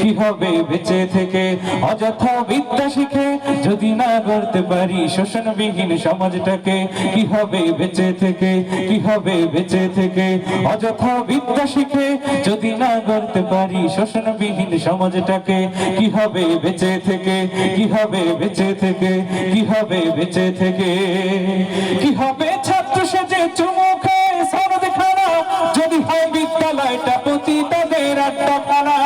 কি হবে বেঁচে থেকে? অযথা বিদ্যা শিখে যদি না গড়তে পারি শোষণবিহীন সমাজটাকে, কি হবে বেঁচে থেকে? কি হবে বেঁচে থেকে? অযথা বিদ্যা শিখে যদি না গড়তে পারি শোষণবিহীন সমাজটাকে, কি হবে বেঁচে থেকে? কি হবে বেঁচে থেকে? কি হবে বেঁচে থেকে? কি হবে ছাত্র সেজে চুমু খায় সরদ খানা যদি হয় বিদ্যালয়টা প্রতি তাদের আড্ডা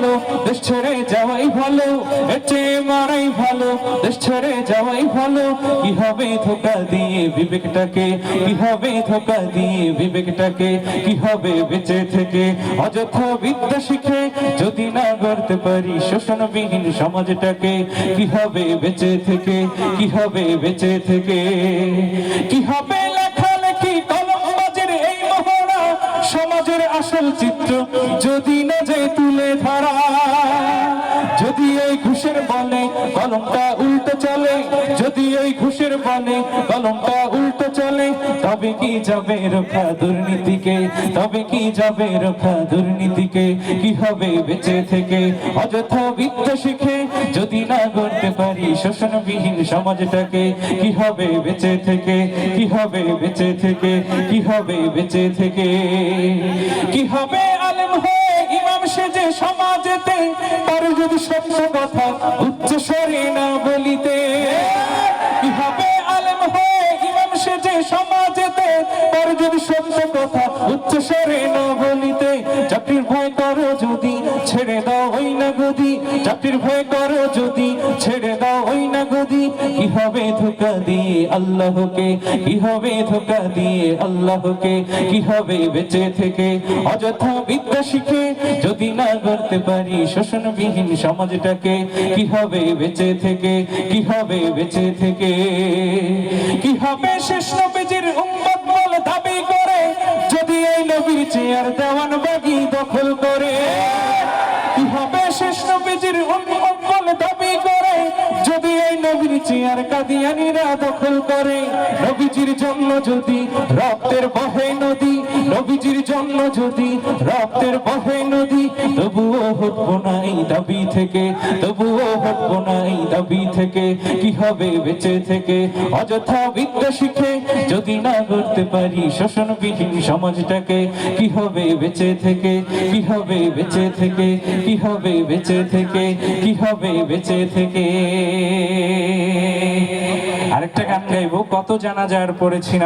ভালো, দেশ ছেড়ে যাওয়াই ভালো চেয়ে মারাই ভালো, দেশ ছেড়ে যাওয়াই ভালো। কি হবে ধোকা দিয়ে বিবেকটাকে, কি হবে ধোকা দিয়ে বিবেকটাকে, কি হবে বেঁচে থেকে? অযথা বিদ্যা শিখে যদি না গড়তে পারি শোষণবিহীন সমাজটাকে, কি হবে বেঁচে থেকে? কি হবে বেঁচে থেকে? কি হবে লেখালেখি কলমবাজের এই মহড়া? সমাজের আসল চিত্র যদি না কলমটা উল্টো চলে, যদি এই ঘুষের বলে কলমটা উল্টো চলে, তবে কি যাবে রক্ষা দুর্নীতিকে? তবে কি যাবে রক্ষা দুর্নীতিকে? কি হবে বেঁচে থেকে? অযথা বিত্ত শিখে যদি না করতে পারি শোষণবিহীন সমাজটাকে, কি হবে বেঁচে থেকে? কি হবে বেঁচে থেকে? কি হবে বেঁচে থেকে? কি হবে আলেম হয়ে ইমাম সেজে সমাজেতে? সত্য কথা উচ্চ স্বরে না বলিতে। কীভাবে আলেম হয়ে ইমাম সেজে সমাজেতে? পরে যদি সত্য কথা উচ্চ স্বরে না বলিতে। ছেড়ে দাও, ওই না গদি চাকরির ভয় করো যদি, ছেড়ে দাও, ওই না গদি কি হবে ধোকা দিয়ে আল্লাহকে? কি হবে ধোকা দিয়ে আল্লাহকে? কি হবে বেঁচে থেকে? অযথা বিদ্যা শিখে যদি না করতে পারি শোষণবিহীন সমাজটাকে, কি হবে বেঁচে থেকে? কি হবে বেঁচে থেকে? কি হবে শেষ নবীজির উম্মত বলে দাবি করে? যদি এই নবীর চেয়ার দেওয়ান এই আর চেয়ার কাদিয়ানিরা দখল করে। নবীজির জন্য যদি রক্তের বহে নদী, নবীজির জন্য যদি রক্তের বহে নদী এই দাবি থেকে, তবুও দাবি থেকে, কি হবে বেঁচে থেকে? অযথা বিদ্যা শিখে যদি না করতে পারি শোষণবিহীন সমাজটাকে, কি হবে বেঁচে থেকে? কি হবে বেঁচে থেকে? কি হবে বেঁচে থেকে? কি হবে বেঁচে থেকে? আরেকটা গান গাইবো, কত জানা যার পড়েছি না